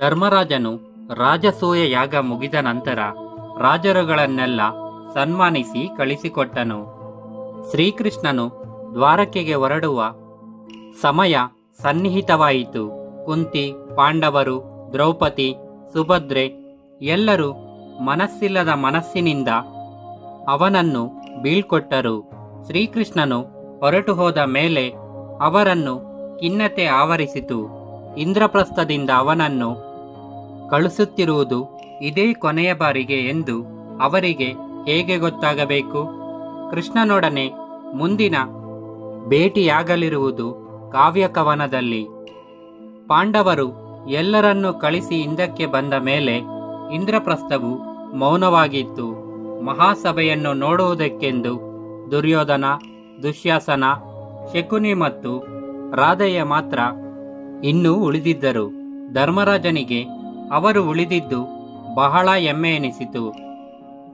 ಧರ್ಮರಾಜನು ರಾಜಸೂಯ ಯಾಗ ಮುಗಿದ ನಂತರ ರಾಜರುಗಳನ್ನೆಲ್ಲ ಸನ್ಮಾನಿಸಿ ಕಳಿಸಿಕೊಟ್ಟನು. ಶ್ರೀಕೃಷ್ಣನು ದ್ವಾರಕೆಗೆ ಹೊರಡುವ ಸಮಯ ಸನ್ನಿಹಿತವಾಯಿತು. ಕುಂತಿ, ಪಾಂಡವರು, ದ್ರೌಪದಿ, ಸುಭದ್ರೆ ಎಲ್ಲರೂ ಮನಸ್ಸಿಲ್ಲದ ಮನಸ್ಸಿನಿಂದ ಅವನನ್ನು ಬೀಳ್ಕೊಟ್ಟರು. ಶ್ರೀಕೃಷ್ಣನು ಹೊರಟು ಹೋದ ಮೇಲೆ ಅವರನ್ನು ಖಿನ್ನತೆ ಆವರಿಸಿತು. ಇಂದ್ರಪ್ರಸ್ಥದಿಂದ ಅವನನ್ನು ಕಳಿಸುತ್ತಿರುವುದು ಇದೇ ಕೊನೆಯ ಬಾರಿಗೆ ಎಂದು ಅವರಿಗೆ ಹೇಗೆ ಗೊತ್ತಾಗಬೇಕು? ಕೃಷ್ಣನೊಡನೆ ಮುಂದಿನ ಭೇಟಿಯಾಗಲಿರುವುದು ಕಾವ್ಯಕವನದಲ್ಲಿ. ಪಾಂಡವರು ಎಲ್ಲರನ್ನೂ ಕಳಿಸಿ ಹಿಂದಕ್ಕೆ ಬಂದ ಮೇಲೆ ಇಂದ್ರಪ್ರಸ್ಥವು ಮೌನವಾಗಿತ್ತು ಮಹಾಸಭೆಯನ್ನು ನೋಡುವುದಕ್ಕೆಂದು ದುರ್ಯೋಧನ, ದುಶ್ಯಾಸನ, ಶಕುನಿ ಮತ್ತು ರಾಧೆಯ ಮಾತ್ರ ಇನ್ನೂ ಉಳಿದಿದ್ದರು. ಧರ್ಮರಾಜನಿಗೆ ಅವರು ಉಳಿದಿದ್ದು ಬಹಳ ಹೆಮ್ಮೆ ಎನಿಸಿತು.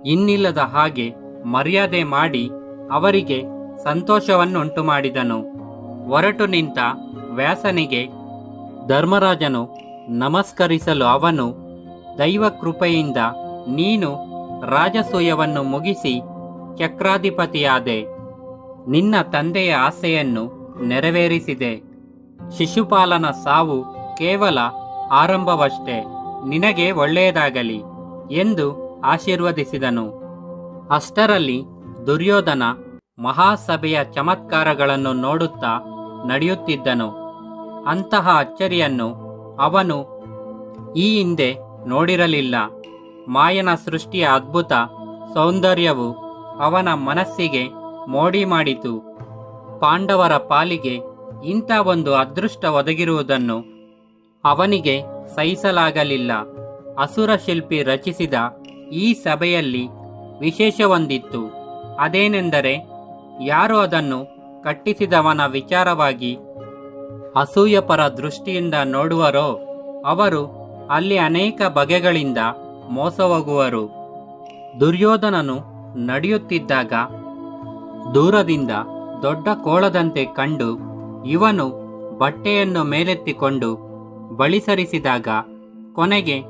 ಇನ್ನಿಲ್ಲದ ಹಾಗೆ ಮರ್ಯಾದೆ ಮಾಡಿ ಅವರಿಗೆ ಸಂತೋಷವನ್ನುಂಟು ಮಾಡಿದನು ಹೊರಟು ನಿಂತ ವ್ಯಾಸನಿಗೆ, ಧರ್ಮರಾಜನು, ನಮಸ್ಕರಿಸಲು ಅವನು ದೈವ ಕೃಪೆಯಿಂದ ನೀನು ರಾಜಸೂಯವನ್ನು ಮುಗಿಸಿ ಚಕ್ರಾಧಿಪತಿಯಾದೆ. ನಿನ್ನ ತಂದೆಯ ಆಸೆಯನ್ನು ನೆರವೇರಿಸಿದೆ. ಶಿಶುಪಾಲನ ಸಾವು ಕೇವಲ ಆರಂಭವಷ್ಟೇ. ನಿನಗೆ ಒಳ್ಳೆಯದಾಗಲಿ ಎಂದು ಆಶೀರ್ವದಿಸಿದನು. ಅಷ್ಟರಲ್ಲಿ ದುರ್ಯೋಧನ ಮಹಾಸಭೆಯ ಚಮತ್ಕಾರಗಳನ್ನು ನೋಡುತ್ತಾ ನಡೆಯುತ್ತಿದ್ದನು. ಅಂತಹ ಅಚ್ಚರಿಯನ್ನು ಅವನು ಈ ಹಿಂದೆ ನೋಡಿರಲಿಲ್ಲ. ಮಾಯನ ಸೃಷ್ಟಿಯ ಅದ್ಭುತ ಸೌಂದರ್ಯವು ಅವನ ಮನಸ್ಸಿಗೆ ಮೋಡಿ ಮಾಡಿತು. ಪಾಂಡವರ ಪಾಲಿಗೆ ಇಂಥ ಒಂದು ಅದೃಷ್ಟ ಒದಗಿರುವುದನ್ನು ಅವನಿಗೆ ಸಹಿಸಲಾಗಲಿಲ್ಲ. ಅಸುರ ಶಿಲ್ಪಿ ರಚಿಸಿದ ಈ ಸಭೆಯಲ್ಲಿ ವಿಶೇಷವೊಂದಿತ್ತು ಅದೇನೆಂದರೆ, ಯಾರು ಅದನ್ನು ಕಟ್ಟಿಸಿದವನ ವಿಚಾರವಾಗಿ ಅಸೂಯಪರ ದೃಷ್ಟಿಯಿಂದ ನೋಡುವರೋ, ಅವರು ಅಲ್ಲಿ ಅನೇಕ ಬಗೆಗಳಿಂದ ಮೋಸ ಹೋಗುವರು ದುರ್ಯೋಧನನು ನಡೆಯುತ್ತಿದ್ದಾಗ ದೂರದಿಂದ ದೊಡ್ಡ ಕೋಳದಂತೆ ಕಂಡು ಇವನು ಬಟ್ಟೆಯನ್ನು ಮೇಲೆತ್ತಿಕೊಂಡು ಬಳಿ ಸರಿಸಿದಾಗ ಕೊನೆಗೆ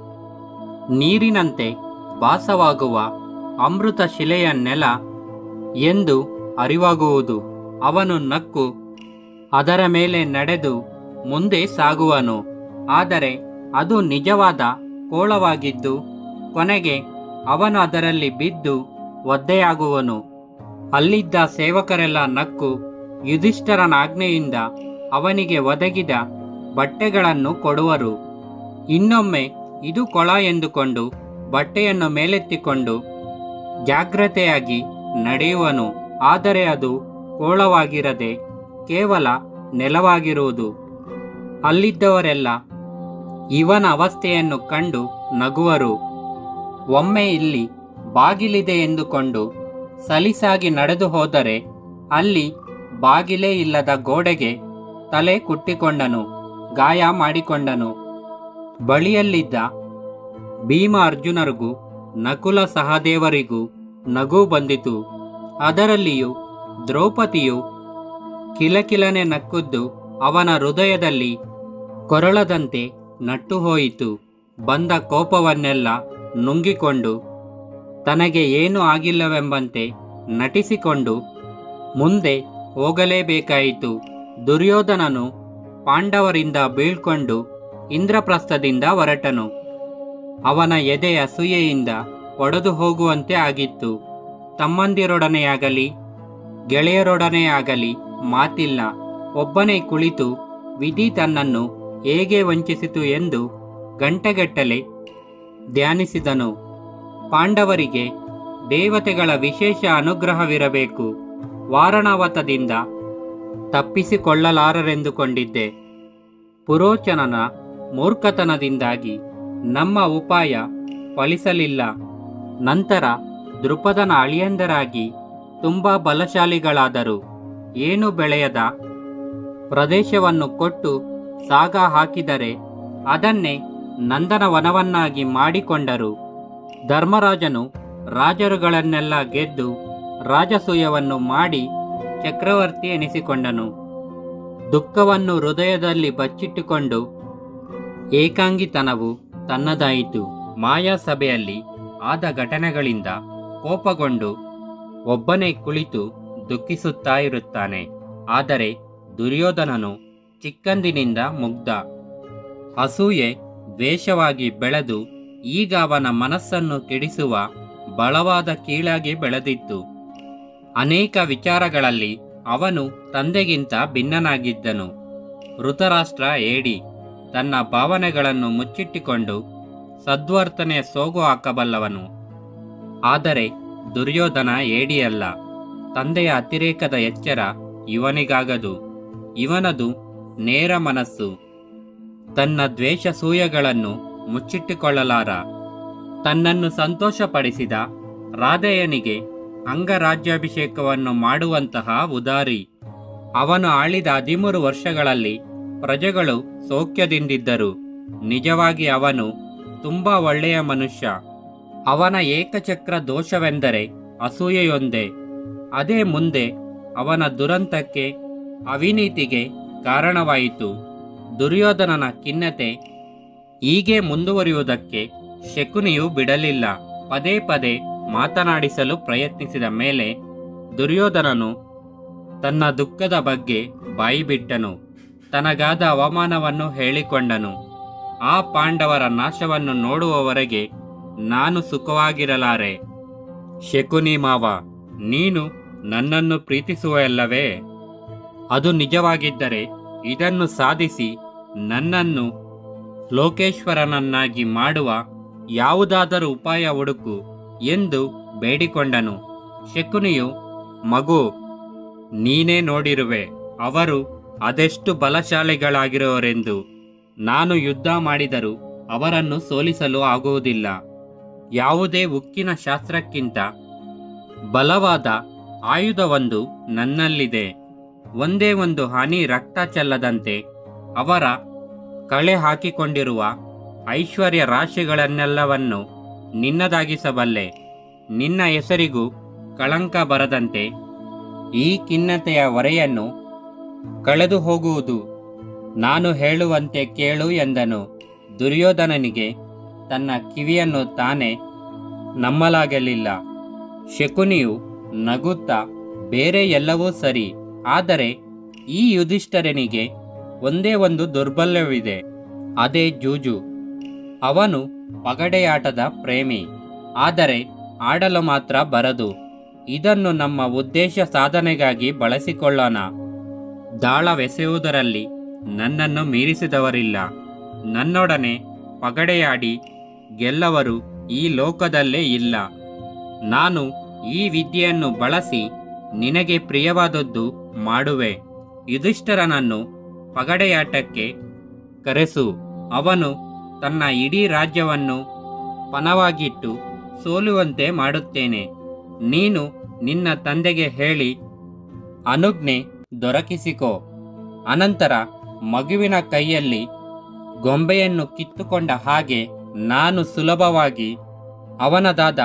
ನೀರಿನಂತೆ ಭಾಸವಾಗುವ ಅಮೃತ ಶಿಲೆಯ ನೆಲ ಎಂದು ಅರಿವಾಗುವುದು. ಅವನು ನಕ್ಕು ಅದರ ಮೇಲೆ ನಡೆದು ಮುಂದೆ ಸಾಗುವನು. ಆದರೆ ಅದು ನಿಜವಾದ ಕೋಳವಾಗಿದ್ದು ಕೊನೆಗೆ ಅವನು ಅದರಲ್ಲಿ ಬಿದ್ದು ಒದ್ದೆಯಾಗುವನು. ಅಲ್ಲಿದ್ದ ಸೇವಕರೆಲ್ಲ ನಕ್ಕು ಯುಧಿಷ್ಠರನ ಆಜ್ಞೆಯಿಂದ ಅವನಿಗೆ ಒದಗಿದ ಬಟ್ಟೆಗಳನ್ನು ಕೊಡುವರು. ಇನ್ನೊಮ್ಮೆ, ಇದು ಕೊಳ ಎಂದುಕೊಂಡು ಬಟ್ಟೆಯನ್ನು ಮೇಲೆತ್ತಿಕೊಂಡು ಜಾಗ್ರತೆಯಾಗಿ ನಡೆಯುವನು, ಆದರೆ ಅದು ಕೋಳವಾಗಿರದೆ ಕೇವಲ ನೆಲವಾಗಿರುವುದು. ಅಲ್ಲಿದ್ದವರೆಲ್ಲ ಇವನ ಅವಸ್ಥೆಯನ್ನು ಕಂಡು ನಗುವರು. ಒಮ್ಮೆ ಇಲ್ಲಿ ಬಾಗಿಲಿದೆ ಎಂದುಕೊಂಡು ಸಲಿಸಾಗಿ ನಡೆದು ಹೋದರೆ ಅಲ್ಲಿ ಬಾಗಿಲೇ ಇಲ್ಲದ ಗೋಡೆಗೆ ತಲೆ ಕುಟ್ಟಿಕೊಂಡನು. ಗಾಯ ಮಾಡಿಕೊಂಡನು. ಬಳಿಯಲ್ಲಿದ್ದ ಭೀಮ ಅರ್ಜುನರಿಗೂ ನಕುಲ ಸಹದೇವರಿಗೂ ನಗು ಬಂದಿತು. ಅದರಲ್ಲಿಯೂ ದ್ರೌಪದಿಯು ಕಿಲಕಿಲನೆ ನಕ್ಕುದ್ದು ಅವನ ಹೃದಯದಲ್ಲಿ ಕೊರಳದಂತೆ ನಟ್ಟು ಹೋಯಿತು ಬಂದ ಕೋಪವನ್ನೆಲ್ಲ ನುಂಗಿಕೊಂಡು ತನಗೆ ಏನೂ ಆಗಿಲ್ಲವೆಂಬಂತೆ ನಟಿಸಿಕೊಂಡು ಮುಂದೆ ಹೋಗಲೇಬೇಕಾಯಿತು. ದುರ್ಯೋಧನನು ಪಾಂಡವರಿಂದ ಬೀಳ್ಕೊಂಡು ಇಂದ್ರಪ್ರಸ್ಥದಿಂದ ಹೊರಟನು. ಅವನ ಎದೆ ಅಸೂಯೆಯಿಂದ ಒಡೆದು ಹೋಗುವಂತೆ ಆಗಿತ್ತು. ತಮ್ಮಂದಿರೊಡನೆಯಾಗಲಿ, ಗೆಳೆಯರೊಡನೆಯಾಗಲಿ ಮಾತಿಲ್ಲ. ಒಬ್ಬನೇ ಕುಳಿತು ವಿಧಿ ತನ್ನನ್ನು ಹೇಗೆ ವಂಚಿಸಿತು ಎಂದು ಗಂಟೆಗಟ್ಟಲೆ ಧ್ಯಾನಿಸಿದನು. ಪಾಂಡವರಿಗೆ ದೇವತೆಗಳ ವಿಶೇಷ ಅನುಗ್ರಹವಿರಬೇಕು. ವಾರಣಾವತದಿಂದ ತಪ್ಪಿಸಿಕೊಳ್ಳಲಾರರೆಂದುಕೊಂಡಿದ್ದೆ. ಪುರೋಚನನ ಮೂರ್ಖತನದಿಂದಾಗಿ ನಮ್ಮ ಉಪಾಯ ಫಲಿಸಲಿಲ್ಲ. ನಂತರ ದೃಪದನ ಅಳಿಯಂದರಾಗಿ ತುಂಬ ಬಲಶಾಲಿಗಳಾದರು. ಏನು ಬೆಳೆಯದ? ಪ್ರದೇಶವನ್ನು ಕೊಟ್ಟು ಸಾಗ ಹಾಕಿದರೆ ಅದನ್ನೇ ನಂದನವನವನ್ನಾಗಿ ಮಾಡಿಕೊಂಡರು. ಧರ್ಮರಾಜನು ರಾಜರುಗಳನ್ನೆಲ್ಲ ಗೆದ್ದು ರಾಜಸೂಯವನ್ನು ಮಾಡಿ ಚಕ್ರವರ್ತಿ ಎನಿಸಿಕೊಂಡನು. ದುಃಖವನ್ನು ಹೃದಯದಲ್ಲಿ ಬಚ್ಚಿಟ್ಟುಕೊಂಡು ಏಕಾಂಗಿತನವು ತನ್ನದಾಯಿತು. ಮಾಯಾ ಸಭೆಯಲ್ಲಿ ಆದ ಘಟನೆಗಳಿಂದ ಕೋಪಗೊಂಡು ಒಬ್ಬನೇ ಕುಳಿತು ದುಃಖಿಸುತ್ತಾ ಇರುತ್ತಾನೆ. ಆದರೆ ದುರ್ಯೋಧನನು ಚಿಕ್ಕಂದಿನಿಂದ ಮುಗ್ಧ. ಅಸೂಯೆ ದ್ವೇಷವಾಗಿ ಬೆಳೆದು ಈಗ ಅವನ ಮನಸ್ಸನ್ನು ಕೆಡಿಸುವ ಬಲವಾದ ಕೀಳಾಗಿ ಬೆಳೆದಿತ್ತು. ಅನೇಕ ವಿಚಾರಗಳಲ್ಲಿ ಅವನು ತಂದೆಗಿಂತ ಭಿನ್ನನಾಗಿದ್ದನು. ಋತರಾಷ್ಟ್ರ ಏಡಿ ತನ್ನ ಭಾವನೆಗಳನ್ನು ಮುಚ್ಚಿಟ್ಟುಕೊಂಡು ಸದ್ವರ್ತನೆ ಸೋಗು ಹಾಕಬಲ್ಲವನು. ಆದರೆ ದುರ್ಯೋಧನ ಏಡಿಯಲ್ಲ, ತಂದೆಯ ಅತಿರೇಕದ ಎಚ್ಚರ ಇವನಿಗಾಗದು. ಇವನದು ನೇರ ಮನಸ್ಸು. ತನ್ನ ದ್ವೇಷ ಸೂಯಗಳನ್ನು ಮುಚ್ಚಿಟ್ಟುಕೊಳ್ಳಲಾರ. ತನ್ನನ್ನು ಸಂತೋಷಪಡಿಸಿದ ರಾಧೆಯನಿಗೆ ಅಂಗರಾಜ್ಯಾಭಿಷೇಕವನ್ನು ಮಾಡುವಂತಹ ಉದಾರಿ. ಅವನು ಆಳಿದ ಹದಿಮೂರು ವರ್ಷಗಳಲ್ಲಿ ಪ್ರಜೆಗಳು ಸೌಖ್ಯದಿಂದಿದ್ದರು. ನಿಜವಾಗಿ ಅವನು ತುಂಬಾ ಒಳ್ಳೆಯ ಮನುಷ್ಯ. ಅವನ ಏಕಚಕ್ರ ದೋಷವೆಂದರೆ ಅಸೂಯೆಯೊಂದೇ. ಅದೇ ಮುಂದೆ ಅವನ ದುರಂತಕ್ಕೆ ಅವಿನೀತಿಗೆ ಕಾರಣವಾಯಿತು. ದುರ್ಯೋಧನನ ಖಿನ್ನತೆ ಹೀಗೆ ಮುಂದುವರಿಯುವುದಕ್ಕೆ ಶಕುನಿಯು ಬಿಡಲಿಲ್ಲ. ಪದೇ ಪದೇ ಮಾತನಾಡಿಸಲು ಪ್ರಯತ್ನಿಸಿದ ಮೇಲೆ ದುರ್ಯೋಧನನು ತನ್ನ ದುಃಖದ ಬಗ್ಗೆ ಬಾಯಿಬಿಟ್ಟನು. ತನಗಾದ ಅವಮಾನವನ್ನು ಹೇಳಿಕೊಂಡನು. ಆ ಪಾಂಡವರ ನಾಶವನ್ನು ನೋಡುವವರೆಗೆ ನಾನು ಸುಖವಾಗಿರಲಾರೆ. ಶಕುನಿ ಮಾವ, ನೀನು ನನ್ನನ್ನು ಪ್ರೀತಿಸುವಲ್ಲವೇ ಅದು ನಿಜವಾಗಿದ್ದರೆ ಇದನ್ನು ಸಾಧಿಸಿ ನನ್ನನ್ನು ಲೋಕೇಶ್ವರನನ್ನಾಗಿ ಮಾಡುವ ಯಾವುದಾದರೂ ಉಪಾಯ ಹುಡುಕು. ಎಂದು ಬೇಡಿಕೊಂಡನು. ಶಕುನಿಯು, ಮಗು, ನೀನೇ ನೋಡಿರುವೆ, ಅವರು ಅದೆಷ್ಟು ಬಲಶಾಲಿಗಳಾಗಿರುವರೆಂದು. ನಾನು ಯುದ್ಧ ಮಾಡಿದರೂ ಅವರನ್ನು ಸೋಲಿಸಲು ಆಗುವುದಿಲ್ಲ. ಯಾವುದೇ ಉಕ್ಕಿನ ಶಾಸ್ತ್ರಕ್ಕಿಂತ ಬಲವಾದ ಆಯುಧವೊಂದು ನನ್ನಲ್ಲಿದೆ. ಒಂದೇ ಒಂದು ಹನಿ ರಕ್ತ ಚೆಲ್ಲದಂತೆ ಅವರ ಕಳೆ ಹಾಕಿಕೊಂಡಿರುವ ಐಶ್ವರ್ಯ ರಾಶಿಗಳನ್ನೆಲ್ಲವನ್ನು ನಿನ್ನದಾಗಿಸಬಲ್ಲೆ. ನಿನ್ನ ಹೆಸರಿಗೂ ಕಳಂಕ ಬರದಂತೆ ಈ ಖಿನ್ನತೆಯ ಹೊರೆಯನ್ನು ಕಳೆದು ಹೋಗುವುದು ನಾನು ಹೇಳುವಂತೆ ಕೇಳು ಎಂದನು. ದುರ್ಯೋಧನನಿಗೆ ತನ್ನ ಕಿವಿಯನ್ನು ತಾನೇ ನಮ್ಮಲಾಗಲಿಲ್ಲ. ಶಕುನಿಯು ನಗುತ್ತಾ, ಬೇರೆ ಎಲ್ಲವೂ ಸರಿ, ಆದರೆ ಈ ಯುಧಿಷ್ಠರನಿಗೆ ಒಂದೇ ಒಂದು ದುರ್ಬಲ್ಯವಿದೆ. ಅದೇ ಜೂಜು. ಅವನು ಪಗಡೆಯಾಟದ ಪ್ರೇಮಿ. ಆದರೆ ಆಡಲು ಮಾತ್ರ ಬರದು. ಇದನ್ನು ನಮ್ಮ ಉದ್ದೇಶ ಸಾಧನೆಗಾಗಿ ಬಳಸಿಕೊಳ್ಳೋಣ. ದಾಳವೆಸೆಯುವುದರಲ್ಲಿ ನನ್ನನ್ನು ಮೀರಿಸಿದವರಿಲ್ಲ. ನನ್ನೊಡನೆ ಪಗಡೆಯಾಡಿ ಗೆಲ್ಲವರು ಈ ಲೋಕದಲ್ಲೇ ಇಲ್ಲ. ನಾನು ಈ ವಿದ್ಯೆಯನ್ನು ಬಳಸಿ ನಿನಗೆ ಪ್ರಿಯವಾದದ್ದು ಮಾಡುವೆ. ಯುಧಿಷ್ಠರನನ್ನು ಪಗಡೆಯಾಟಕ್ಕೆ ಕರೆಸು. ಅವನು ತನ್ನ ಇಡೀ ರಾಜ್ಯವನ್ನು ಪನವಾಗಿಟ್ಟು ಸೋಲುವಂತೆ ಮಾಡುತ್ತೇನೆ. ನೀನು ನಿನ್ನ ತಂದೆಗೆ ಹೇಳಿ, ಅನುಜ್ಞೆ ದೊರಕಿಸಿಕೋ. ಅನಂತರ ಮಗುವಿನ ಕೈಯಲ್ಲಿ ಗೊಂಬೆಯನ್ನು ಕಿತ್ತುಕೊಂಡ ಹಾಗೆ ನಾನು ಸುಲಭವಾಗಿ ಅವನದಾದ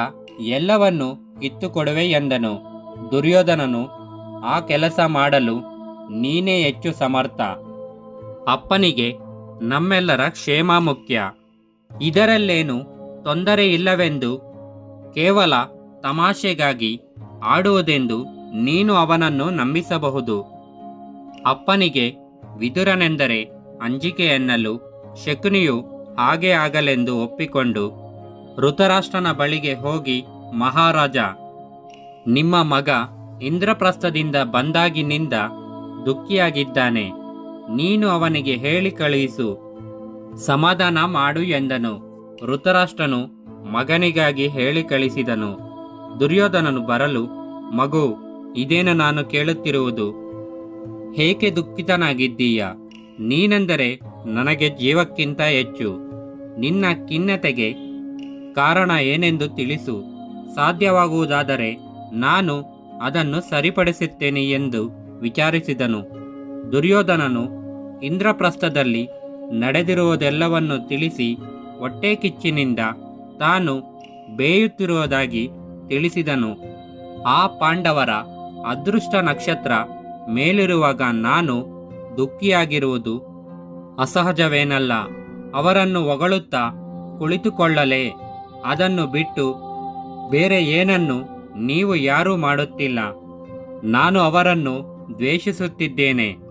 ಎಲ್ಲವನ್ನು ಕಿತ್ತುಕೊಡುವೆ ಎಂದನು. ದುರ್ಯೋಧನನು ಆ ಕೆಲಸ ಮಾಡಲು ನೀನೇ ಹೆಚ್ಚು ಸಮರ್ಥ. ಅಪ್ಪನಿಗೆ ನಮ್ಮೆಲ್ಲರ ಕ್ಷೇಮ ಮುಖ್ಯ. ಇದರಲ್ಲೇನು ತೊಂದರೆ ಇಲ್ಲವೆಂದು, ಕೇವಲ ತಮಾಷೆಗಾಗಿ ಆಡುವುದೆಂದು ನೀನು ಅವನನ್ನು ನಂಬಿಸಬಹುದು. ಅಪ್ಪನಿಗೆ ವಿದುರನೆಂದರೆ ಅಂಜಿಕೆ ಎನ್ನಲು ಶಕುನಿಯು ಹಾಗೆ ಆಗಲೆಂದು ಒಪ್ಪಿಕೊಂಡು ಋತರಾಷ್ಟ್ರನ ಬಳಿಗೆ ಹೋಗಿ, ಮಹಾರಾಜ, ನಿಮ್ಮ ಮಗ ಇಂದ್ರಪ್ರಸ್ಥದಿಂದ ಬಂದಾಗಿನಿಂದ ದುಃಖಿಯಾಗಿದ್ದಾನೆ. ನೀನು ಅವನಿಗೆ ಹೇಳಿ ಕಳುಹಿಸು. ಸಮಾಧಾನ ಮಾಡು ಎಂದನು. ಋತರಾಷ್ಟ್ರನು ಮಗನಿಗಾಗಿ ಹೇಳಿ ಕಳಿಸಿದನು ದುರ್ಯೋಧನನು ಬರಲು, ಮಗು, ಇದೇನು ನಾನು ಕೇಳುತ್ತಿರುವುದು? ಹೇಗೆ ದುಃಖಿತನಾಗಿದ್ದೀಯ? ನೀನೆಂದರೆ ನನಗೆ ಜೀವಕ್ಕಿಂತ ಹೆಚ್ಚು. ನಿನ್ನ ಖಿನ್ನತೆಗೆ ಕಾರಣ ಏನೆಂದು ತಿಳಿಸು. ಸಾಧ್ಯವಾಗುವುದಾದರೆ ನಾನು ಅದನ್ನು ಸರಿಪಡಿಸುತ್ತೇನೆ ಎಂದು ವಿಚಾರಿಸಿದನು. ದುರ್ಯೋಧನನು ಇಂದ್ರಪ್ರಸ್ಥದಲ್ಲಿ ನಡೆದಿರುವುದೆಲ್ಲವನ್ನು ತಿಳಿಸಿ ಹೊಟ್ಟೆ ಕಿಚ್ಚಿನಿಂದ ತಾನು ಬೇಯುತ್ತಿರುವುದಾಗಿ ತಿಳಿಸಿದನು. ಆ ಪಾಂಡವರ ಅದೃಷ್ಟ ನಕ್ಷತ್ರ ಮೇಲಿರುವಾಗ ನಾನು ದುಃಖಿಯಾಗಿರುವುದು ಅಸಹಜವೇನಲ್ಲ. ಅವರನ್ನು ಹೊಗಳುತ್ತಾ ಕುಳಿತುಕೊಳ್ಳಲೇ ಅದನ್ನು ಬಿಟ್ಟು ಬೇರೆ ಏನನ್ನು ನೀವು ಯಾರೂ ಮಾಡುತ್ತಿಲ್ಲ. ನಾನು ಅವರನ್ನು ದ್ವೇಷಿಸುತ್ತಿದ್ದೇನೆ.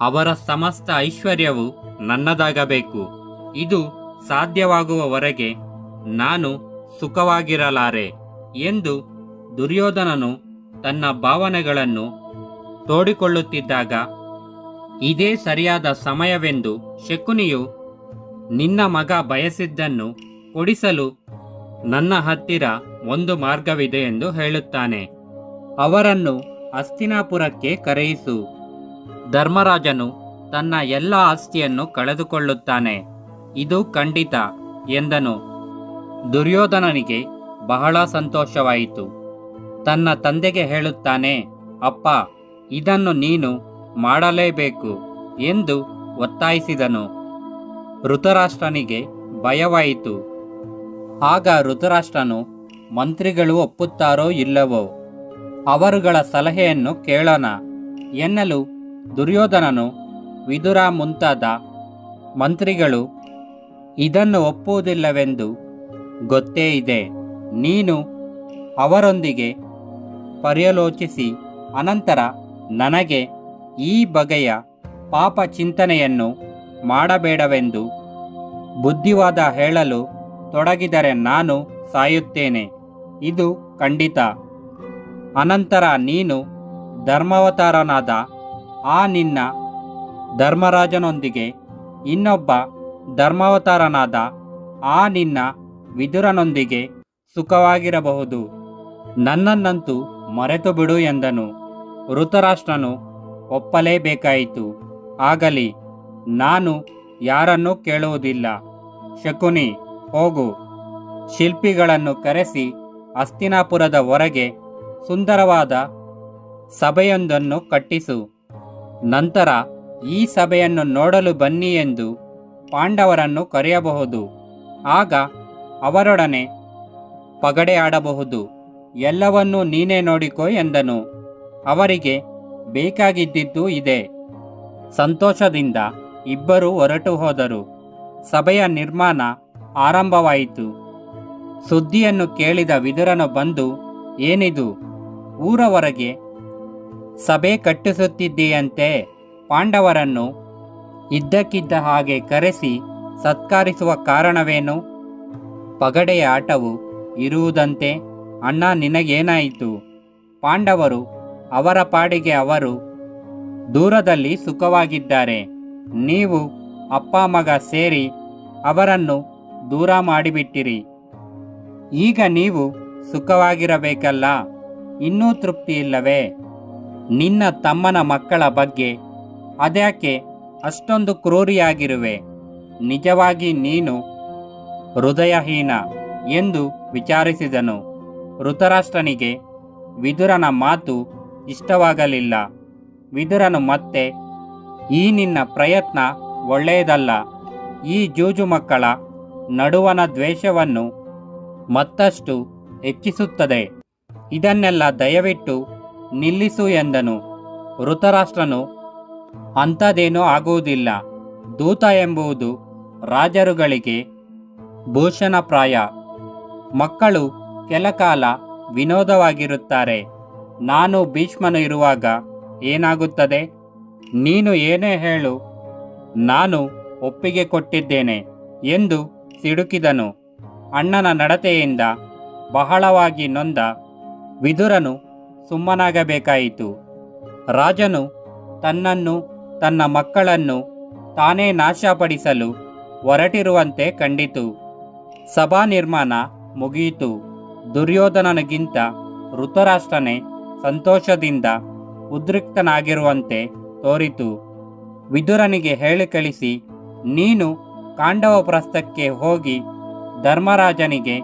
ಅವರ ಸಮಸ್ತ ಐಶ್ವರ್ಯವು ನನ್ನದಾಗಬೇಕು. ಇದು ಸಾಧ್ಯವಾಗುವವರೆಗೆ ನಾನು ಸುಖವಾಗಿರಲಾರೆ ಎಂದು ದುರ್ಯೋಧನನು ತನ್ನ ಭಾವನೆಗಳನ್ನು ತೋಡಿಕೊಳ್ಳುತ್ತಿದ್ದಾಗ, ಇದೇ ಸರಿಯಾದ ಸಮಯವೆಂದು ಶಕುನಿಯು ನಿನ್ನ ಮಗ ಬಯಸಿದ್ದನ್ನು ಕೊಡಿಸಲು ನನ್ನ ಹತ್ತಿರ ಒಂದು ಮಾರ್ಗವಿದೆ ಎಂದು ಹೇಳುತ್ತಾನೆ. ಅವರನ್ನು ಅಸ್ತಿನಾಪುರಕ್ಕೆ ಕರೆಯಿಸು. ಧರ್ಮರಾಜನು ತನ್ನ ಎಲ್ಲ ಆಸ್ತಿಯನ್ನು ಕಳೆದುಕೊಳ್ಳುತ್ತಾನೆ. ಇದು ಖಂಡಿತ ಎಂದನು. ದುರ್ಯೋಧನನಿಗೆ ಬಹಳ ಸಂತೋಷವಾಯಿತು. ತನ್ನ ತಂದೆಗೆ ಹೇಳುತ್ತಾನೆ, ಅಪ್ಪ, ಇದನ್ನು ನೀನು ಮಾಡಲೇಬೇಕು ಎಂದು ಒತ್ತಾಯಿಸಿದನು. ಋತರಾಷ್ಟ್ರನಿಗೆ ಭಯವಾಯಿತು. ಆಗ ಋತರಾಷ್ಟ್ರನು ಮಂತ್ರಿಗಳು ಒಪ್ಪುತ್ತಾರೋ ಇಲ್ಲವೋ? ಅವರುಗಳ ಸಲಹೆಯನ್ನು ಕೇಳೋಣ. ಎನ್ನಲು ದುರ್ಯೋಧನನು ವಿದುರ ಮುಂತಾದ ಮಂತ್ರಿಗಳು, ಇದನ್ನು ಒಪ್ಪುವುದಿಲ್ಲವೆಂದು ಗೊತ್ತೇ ಇದೆ. ನೀನು ಅವರೊಂದಿಗೆ ಪರ್ಯಲೋಚಿಸಿ, ಅನಂತರ ನನಗೆ ಈ ಬಗೆಯ ಪಾಪ ಚಿಂತನೆಯನ್ನು ಮಾಡಬೇಡವೆಂದು ಬುದ್ಧಿವಾದ ಹೇಳಲು ತೊಡಗಿದರೆ ನಾನು ಸಾಯುತ್ತೇನೆ. ಇದು ಖಂಡಿತ. ಅನಂತರ ನೀನು ಧರ್ಮಾವತಾರನಾದ ಆ ನಿನ್ನ ಧರ್ಮರಾಜನೊಂದಿಗೆ ಇನ್ನೊಬ್ಬ ಧರ್ಮಾವತಾರನಾದ ಆ ನಿನ್ನ ವಿದುರನೊಂದಿಗೆ ಸುಖವಾಗಿರಬಹುದು. ನನ್ನನ್ನಂತೂ ಮರೆತು ಬಿಡು ಎಂದನು. ಋತರಾಷ್ಟ್ರನು ಒಪ್ಪಲೇಬೇಕಾಯಿತು. ಆಗಲಿ, ನಾನು ಯಾರನ್ನೂ ಕೇಳುವುದಿಲ್ಲ. ಶಕುನಿ, ಹೋಗು. ಶಿಲ್ಪಿಗಳನ್ನು ಕರೆಸಿ ಅಸ್ತಿನಾಪುರದ ಹೊರಗೆ ಸುಂದರವಾದ ಸಭೆಯೊಂದನ್ನು ಕಟ್ಟಿಸು. ನಂತರ ಈ ಸಭೆಯನ್ನು ನೋಡಲು ಬನ್ನಿ ಎಂದು ಪಾಂಡವರನ್ನು ಕರೆಯಬಹುದು. ಆಗ ಅವರೊಡನೆ ಪಗಡೆ ಆಡಬಹುದು ಎಲ್ಲವನ್ನೂ ನೀನೇ ನೋಡಿಕೋ ಎಂದನು. ಅವರಿಗೆ ಬೇಕಾಗಿದ್ದಿದ್ದು ಇದೆ. ಸಂತೋಷದಿಂದ ಇಬ್ಬರು ಹೊರಟು ಹೋದರು. ಸಭೆಯ ನಿರ್ಮಾಣ ಆರಂಭವಾಯಿತು. ಸುದ್ದಿಯನ್ನು ಕೇಳಿದ ವಿದುರನು ಬಂದು, ಏನಿದು? ಊರ ಹೊರಗೆ ಸಭೆ ಕಟ್ಟಿಸುತ್ತಿದ್ದೀಯಂತೆ. ಪಾಂಡವರನ್ನು ಇದ್ದಕ್ಕಿದ್ದ ಹಾಗೆ ಕರೆಸಿ ಸತ್ಕರಿಸುವ ಕಾರಣವೇನು? ಪಗಡೆಯ ಆಟವು ಇರುವುದಂತೆ ಅಣ್ಣ ನಿನಗೇನಾಯಿತು? ಪಾಂಡವರು ಅವರ ಪಾಡಿಗೆ ಅವರು ದೂರದಲ್ಲಿ ಸುಖವಾಗಿದ್ದಾರೆ. ನೀವು ಅಪ್ಪ ಮಗ ಸೇರಿ ಅವರನ್ನು ದೂರ ಮಾಡಿಬಿಟ್ಟಿರಿ. ಈಗ ನೀವು ಸುಖವಾಗಿರಬೇಕಲ್ಲ, ಇನ್ನೂ ತೃಪ್ತಿ ಇಲ್ಲವೇ ನಿನ್ನ ತಮ್ಮನ ಮಕ್ಕಳ ಬಗ್ಗೆ ಅದ್ಯಾಕೆ ಅಷ್ಟೊಂದು ಕ್ರೂರಿಯಾಗಿರುವೆ? ನಿಜವಾಗಿ ನೀನು ಹೃದಯಹೀನ ಎಂದು ವಿಚಾರಿಸಿದನು. ಋತರಾಷ್ಟ್ರನಿಗೆ ವಿದುರನ ಮಾತು ಇಷ್ಟವಾಗಲಿಲ್ಲ. ವಿದುರನು ಮತ್ತೆ, ಈ ನಿನ್ನ ಪ್ರಯತ್ನ ಒಳ್ಳೆಯದಲ್ಲ. ಈ ಜೂಜು ಮಕ್ಕಳ ನಡುವನ ದ್ವೇಷವನ್ನು ಮತ್ತಷ್ಟು ಹೆಚ್ಚಿಸುತ್ತದೆ. ಇದನ್ನೆಲ್ಲ ದಯವಿಟ್ಟು ನಿಲ್ಲಿಸು ಎಂದನು. ಋತರಾಷ್ಟ್ರನು ಅಂಥದ್ದೇನೂ ಆಗುವುದಿಲ್ಲ. ದೂತ ಎಂಬುದು ರಾಜರುಗಳಿಗೆ ಭೂಷಣಪ್ರಾಯ. ಮಕ್ಕಳು ಕೆಲಕಾಲ ವಿನೋದವಾಗಿರುತ್ತಾರೆ. ನಾನು ಭೀಷ್ಮನು ಇರುವಾಗ ಏನಾಗುತ್ತದೆ? ನೀನು ಏನೇ ಹೇಳು, ನಾನು ಒಪ್ಪಿಗೆ ಕೊಟ್ಟಿದ್ದೇನೆ ಎಂದು ಸಿಡುಕಿದನು. ಅಣ್ಣನ ನಡತೆಯಿಂದ ಬಹಳವಾಗಿ ನೊಂದ. ವಿದುರನು ಸುಮ್ಮನಾಗಬೇಕಾಯಿತು. ರಾಜನು ತನ್ನನ್ನು, ತನ್ನ ಮಕ್ಕಳನ್ನು ತಾನೇ ನಾಶಪಡಿಸಲು ಹೊರಟಿರುವಂತೆ ಕಂಡಿತು. ಸಭಾ ನಿರ್ಮಾಣ ಮುಗಿಯಿತು. ದುರ್ಯೋಧನನಿಗಿಂತ ಋತರಾಷ್ಟ್ರನೇ ಸಂತೋಷದಿಂದ ಉದ್ರಿಕ್ತನಾಗಿರುವಂತೆ ತೋರಿತು. ವಿದುರನಿಗೆ ಹೇಳಿ ಕಳಿಸಿ, ನೀನು ಕಾಂಡವ ಪ್ರಸ್ಥಕ್ಕೆ ಹೋಗಿ ಧರ್ಮರಾಜನಿಗೆ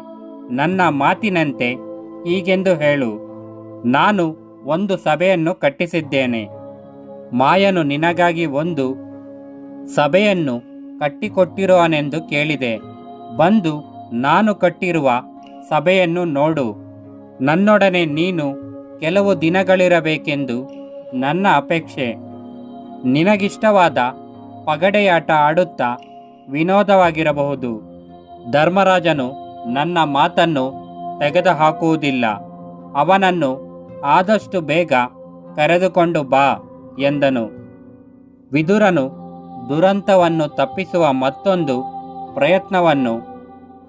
ನನ್ನ ಮಾತಿನಂತೆ ಹೀಗೆಂದು ಹೇಳು. ನಾನು ಒಂದು ಸಭೆಯನ್ನು ಕಟ್ಟಿಸಿದ್ದೇನೆ. ಮಾಯನು ನಿನಗಾಗಿ ಒಂದು ಸಭೆಯನ್ನು ಕಟ್ಟಿಕೊಟ್ಟಿರುವನೆಂದು ಕೇಳಿದೆ. ಬಂದು ನಾನು ಕಟ್ಟಿರುವ ಸಭೆಯನ್ನು ನೋಡು. ನನ್ನೊಡನೆ ನೀನು ಕೆಲವು ದಿನಗಳಿರಬೇಕೆಂದು ನನ್ನ ಅಪೇಕ್ಷೆ. ನಿನಗಿಷ್ಟವಾದ ಪಗಡೆಯಾಟ ಆಡುತ್ತಾ ವಿನೋದವಾಗಿರಬಹುದು. ಧರ್ಮರಾಜನು ನನ್ನ ಮಾತನ್ನು ತೆಗೆದುಹಾಕುವುದಿಲ್ಲ. ಅವನನ್ನು ಆದಷ್ಟು ಬೇಗ ಕರೆದುಕೊಂಡು ಬಾ ಎಂದನು. ವಿದುರನು ದುರಂತವನ್ನು ತಪ್ಪಿಸುವ ಮತ್ತೊಂದು ಪ್ರಯತ್ನವನ್ನು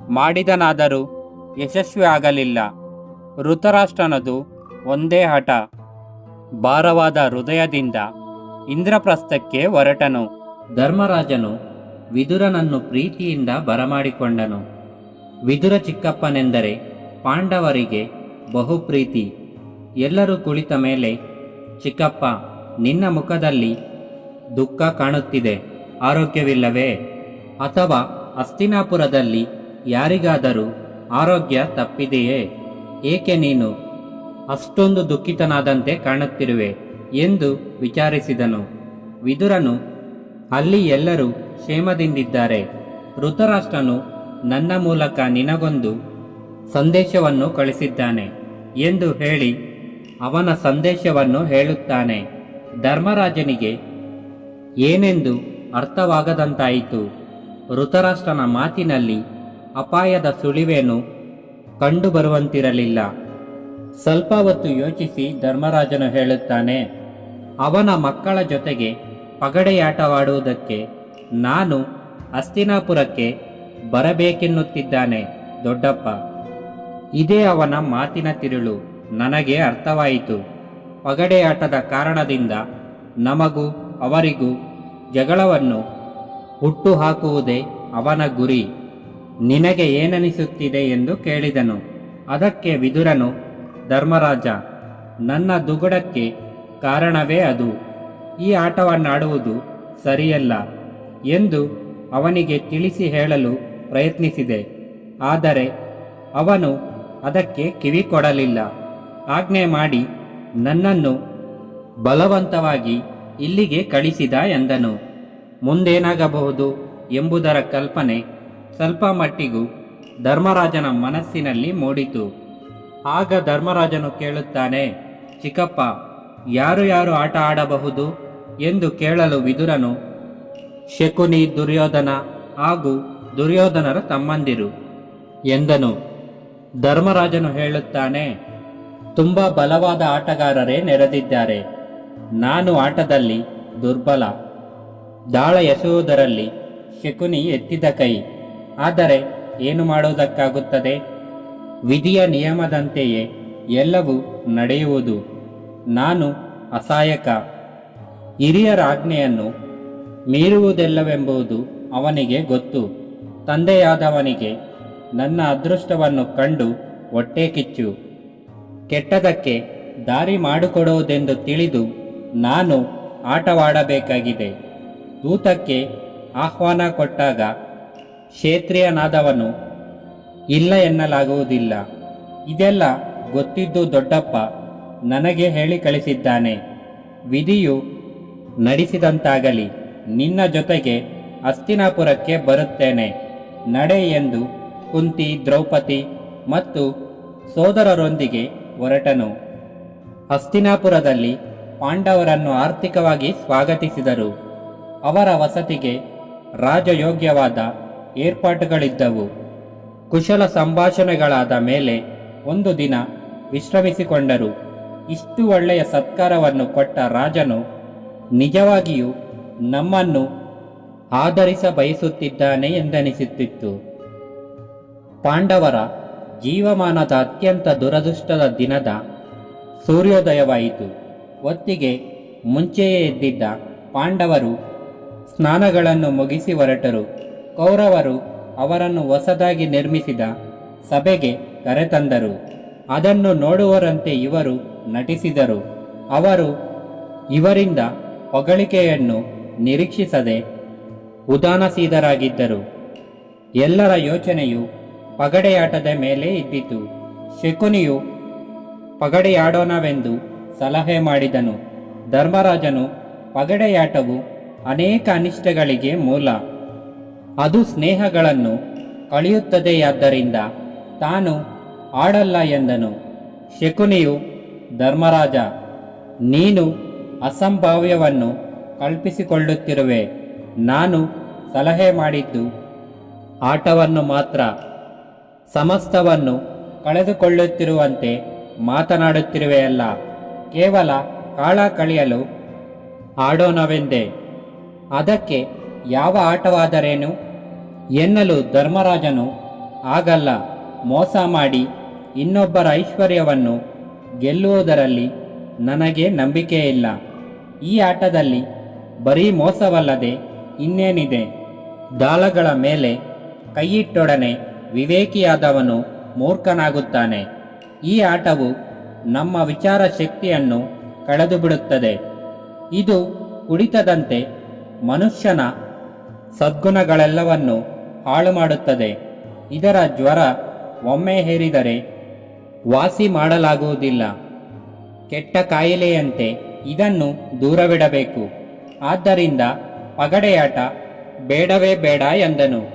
ಮಾಡಿದನಾದರೂ ಯಶಸ್ವಿಯಾಗಲಿಲ್ಲ. ಋತರಾಷ್ಟ್ರನದು ಒಂದೇ ಹಠ. ಭಾರವಾದ ಹೃದಯದಿಂದ ಇಂದ್ರಪ್ರಸ್ಥಕ್ಕೆ ಹೊರಟನು. ಧರ್ಮರಾಜನು ವಿದುರನನ್ನು ಪ್ರೀತಿಯಿಂದ ಬರಮಾಡಿಕೊಂಡನು. ವಿದುರ ಚಿಕ್ಕಪ್ಪನೆಂದರೆ ಪಾಂಡವರಿಗೆ ಬಹುಪ್ರೀತಿ. ಎಲ್ಲರೂ ಕುಳಿತ ಮೇಲೆ, ಚಿಕ್ಕಪ್ಪ, ನಿನ್ನ ಮುಖದಲ್ಲಿ ದುಃಖ ಕಾಣುತ್ತಿದೆ, ಆರೋಗ್ಯವಿಲ್ಲವೇ? ಅಥವಾ ಅಸ್ತಿನಾಪುರದಲ್ಲಿ ಯಾರಿಗಾದರೂ ಆರೋಗ್ಯ ತಪ್ಪಿದೆಯೇ? ಏಕೆ ನೀನು ಅಷ್ಟೊಂದು ದುಃಖಿತನಾದಂತೆ ಕಾಣುತ್ತಿರುವೆ? ಎಂದು ವಿಚಾರಿಸಿದನು. ವಿದುರನು ಅಲ್ಲಿ ಎಲ್ಲರೂ ಕ್ಷೇಮದಿಂದಿದ್ದಾರೆ. ಋತರಾಷ್ಟ್ರನು ನನ್ನ ಮೂಲಕ ನಿನಗೊಂದು ಸಂದೇಶವನ್ನು ಕಳಿಸಿದ್ದಾನೆ ಎಂದು ಹೇಳಿ ಅವನ ಸಂದೇಶವನ್ನು ಹೇಳುತ್ತಾನೆ. ಧರ್ಮರಾಜನಿಗೆ, ಏನೆಂದು ಅರ್ಥವಾಗದಂತಾಯಿತು? ಋತರಾಷ್ಟ್ರನ ಮಾತಿನಲ್ಲಿ ಅಪಾಯದ ಸುಳಿವೇನು ಕಂಡುಬರುವಂತಿರಲಿಲ್ಲ. ಸ್ವಲ್ಪ ಹೊತ್ತು ಯೋಚಿಸಿ ಧರ್ಮರಾಜನು ಹೇಳುತ್ತಾನೆ, ಅವನ ಮಕ್ಕಳ ಜೊತೆಗೆ ಪಗಡೆಯಾಟವಾಡುವುದಕ್ಕೆ ನಾನು ಅಸ್ತಿನಾಪುರಕ್ಕೆ ಬರಬೇಕೆನ್ನುತ್ತಿದ್ದಾನೆ ದೊಡ್ಡಪ್ಪ. ಇದೇ ಅವನ ಮಾತಿನ ತಿರುಳು. ನನಗೆ ಅರ್ಥವಾಯಿತು. ಪಗಡೆಯಾಟದ ಕಾರಣದಿಂದ ನಮಗೂ ಅವರಿಗೂ ಜಗಳವನ್ನು ಹುಟ್ಟು ಹಾಕುವುದೇ ಅವನ ಗುರಿ. ನಿನಗೆ ಏನನಿಸುತ್ತಿದೆ ಎಂದು ಕೇಳಿದನು. ಅದಕ್ಕೆ ವಿದುರನು, ಧರ್ಮರಾಜ, ನನ್ನ ದುಗುಡಕ್ಕೆ ಕಾರಣವೇ ಅದು. ಈ ಆಟವನ್ನಾಡುವುದು ಸರಿಯಲ್ಲ ಎಂದು ಅವನಿಗೆ ತಿಳಿಸಿ ಹೇಳಲು ಪ್ರಯತ್ನಿಸಿದೆ. ಆದರೆ ಅವನು ಅದಕ್ಕೆ ಕಿವಿ ಕೊಡಲಿಲ್ಲ ಆಜ್ಞೆ ಮಾಡಿ ನನ್ನನ್ನು ಬಲವಂತವಾಗಿ ಇಲ್ಲಿಗೆ ಕಳಿಸಿದ ಎಂದನು. ಮುಂದೇನಾಗಬಹುದು ಎಂಬುದರ ಕಲ್ಪನೆ ಸ್ವಲ್ಪ ಮಟ್ಟಿಗೂ ಧರ್ಮರಾಜನ ಮನಸ್ಸಿನಲ್ಲಿ ಮೂಡಿತು. ಆಗ ಧರ್ಮರಾಜನು ಕೇಳುತ್ತಾನೆ, ಚಿಕ್ಕಪ್ಪ, ಯಾರು ಯಾರು ಆಟ ಆಡಬಹುದು ಎಂದು ಕೇಳಲು ವಿದುರನು. ಶಕುನಿ ದುರ್ಯೋಧನ ಹಾಗೂ ದುರ್ಯೋಧನರ ತಮ್ಮಂದಿರು ಎಂದನು. ಧರ್ಮರಾಜನು ಹೇಳುತ್ತಾನೆ ತುಂಬ ಬಲವಾದ ಆಟಗಾರರೇ ನೆರೆದಿದ್ದಾರೆ. ನಾನು ಆಟದಲ್ಲಿ ದುರ್ಬಲ. ದಾಳ ಎಸೆಯುವುದರಲ್ಲಿ ಶಕುನಿ ಎತ್ತಿದ ಕೈ. ಆದರೆ ಏನು ಮಾಡುವುದಕ್ಕಾಗುತ್ತದೆ? ವಿಧಿಯ ನಿಯಮದಂತೆಯೇ ಎಲ್ಲವೂ ನಡೆಯುವುದು. ನಾನು ಅಸಹಾಯಕ. ಹಿರಿಯರ ಆಜ್ಞೆಯನ್ನು ಮೀರುವುದಿಲ್ಲವೆಂಬುದು ಅವನಿಗೆ ಗೊತ್ತು. ತಂದೆಯಾದವನಿಗೆ ನನ್ನ ಅದೃಷ್ಟವನ್ನು ಕಂಡು ಹೊಟ್ಟೆ ಕಿಚ್ಚು. ಕೆಟ್ಟದಕ್ಕೆ ದಾರಿ ಮಾಡಿಕೊಡುವುದೆಂದು ತಿಳಿದು ನಾನು ಆಟವಾಡಬೇಕಾಗಿದೆ. ದೂತಕ್ಕೆ ಆಹ್ವಾನ ಕೊಟ್ಟಾಗ ಕ್ಷೇತ್ರೀಯನಾದವನು, ಇಲ್ಲ ಎನ್ನಲಾಗುವುದಿಲ್ಲ. ಇದೆಲ್ಲ ಗೊತ್ತಿದ್ದು ದೊಡ್ಡಪ್ಪ ನನಗೆ ಹೇಳಿ ಕಳಿಸಿದ್ದಾನೆ. ವಿಧಿಯು ನಡೆಸಿದಂತಾಗಲಿ, ನಿನ್ನ ಜೊತೆಗೆ ಅಸ್ತಿನಾಪುರಕ್ಕೆ ಬರುತ್ತೇನೆ. ನಡೆ ಎಂದು ಕುಂತಿ ದ್ರೌಪದಿ ಮತ್ತು ಸೋದರರೊಂದಿಗೆ ಹೊರಟನು. ಹಸ್ತಿನಾಪುರದಲ್ಲಿ ಪಾಂಡವರನ್ನು ಆರ್ಥಿಕವಾಗಿ ಸ್ವಾಗತಿಸಿದರು. ಅವರ ವಸತಿಗೆ ರಾಜಯೋಗ್ಯವಾದ ಏರ್ಪಾಟುಗಳಿದ್ದವು. ಕುಶಲ ಸಂಭಾಷಣೆಗಳಾದ ಮೇಲೆ ಒಂದು ದಿನ ವಿಶ್ರಮಿಸಿಕೊಂಡರು. ಇಷ್ಟು ಒಳ್ಳೆಯ ಸತ್ಕಾರವನ್ನು ಕೊಟ್ಟ ರಾಜನು ನಿಜವಾಗಿಯೂ ನಮ್ಮನ್ನು ಆಧರಿಸ ಬಯಸುತ್ತಿದ್ದಾನೆ ಎಂದೆನಿಸುತ್ತಿತ್ತು. ಪಾಂಡವರ ಜೀವಮಾನದ ಅತ್ಯಂತ ದುರದೃಷ್ಟದ ದಿನದ ಸೂರ್ಯೋದಯವಾಯಿತು. ಹೊತ್ತಿಗೆ ಮುಂಚೆಯೇ ಎದ್ದಿದ್ದ ಪಾಂಡವರು ಸ್ನಾನಗಳನ್ನು ಮುಗಿಸಿ ಹೊರಟರು. ಕೌರವರು ಅವರನ್ನು ಹೊಸದಾಗಿ ನಿರ್ಮಿಸಿದ ಸಭೆಗೆ ಕರೆತಂದರು. ಅದನ್ನು ನೋಡುವರಂತೆ ಇವರು ನಟಿಸಿದರು. ಅವರು ಇವರಿಂದ ಹೊಗಳಿಕೆಯನ್ನು ನಿರೀಕ್ಷಿಸದೆ ಉದಾನಸೀದರಾಗಿದ್ದರು ಎಲ್ಲರ ಯೋಚನೆಯು ಪಗಡೆಯಾಟದ ಮೇಲೆ ಇದ್ದಿತು. ಶಕುನಿಯು ಪಗಡೆಯಾಡೋಣವೆಂದು ಸಲಹೆ ಮಾಡಿದನು. ಧರ್ಮರಾಜನು ಪಗಡೆಯಾಟವು ಅನೇಕ ಅನಿಷ್ಟಗಳಿಗೆ ಮೂಲ. ಅದು ಸ್ನೇಹಗಳನ್ನು ಕಳೆಯುತ್ತದೆಯಾದ್ದರಿಂದ ತಾನು ಆಡಲ್ಲ ಎಂದನು. ಶಕುನಿಯು, ಧರ್ಮರಾಜ, ನೀನು ಅಸಂಭಾವ್ಯವನ್ನು ಕಲ್ಪಿಸಿಕೊಳ್ಳುತ್ತಿರುವೆ. ನಾನು ಸಲಹೆ ಮಾಡಿದ್ದು ಆಟವನ್ನು ಮಾತ್ರ. ಸಮಸ್ತವನ್ನು ಕಳೆದುಕೊಳ್ಳುತ್ತಿರುವಂತೆ ಮಾತನಾಡುತ್ತಿರುವೆಯಲ್ಲ. ಕೇವಲ ಕಾಳ ಕಳೆಯಲು ಆಡೋಣವೆಂದೇ ಅದಕ್ಕೆ ಯಾವ ಆಟವಾದರೇನು? ಎನ್ನಲು ಧರ್ಮರಾಜನು ಆಗಲ್ಲ. ಮೋಸ ಮಾಡಿ ಇನ್ನೊಬ್ಬರ ಐಶ್ವರ್ಯವನ್ನು ಗೆಲ್ಲುವುದರಲ್ಲಿ ನನಗೆ ನಂಬಿಕೆ ಇಲ್ಲ ಈ ಆಟದಲ್ಲಿ ಬರೀ ಮೋಸವಲ್ಲದೆ ಇನ್ನೇನಿದೆ? ದಾಳಗಳ ಮೇಲೆ ಕೈಯಿಟ್ಟೊಡನೆ ವಿವೇಕಿಯಾದವನು ಮೂರ್ಖನಾಗುತ್ತಾನೆ. ಈ ಆಟವು ನಮ್ಮ ವಿಚಾರ ಶಕ್ತಿಯನ್ನು ಕಳೆದುಬಿಡುತ್ತದೆ. ಇದು ಕುಡಿತದಂತೆ ಮನುಷ್ಯನ ಸದ್ಗುಣಗಳೆಲ್ಲವನ್ನು ಹಾಳು ಮಾಡುತ್ತದೆ ಇದರ ಜ್ವರ ಒಮ್ಮೆ ಹೇರಿದರೆ ವಾಸಿ ಮಾಡಲಾಗುವುದಿಲ್ಲ. ಕೆಟ್ಟ ಕಾಯಿಲೆಯಂತೆ ಇದನ್ನು ದೂರವಿಡಬೇಕು. ಆದ್ದರಿಂದ ಪಗಡೆಯಾಟ ಬೇಡವೇ ಬೇಡ ಎಂದನು.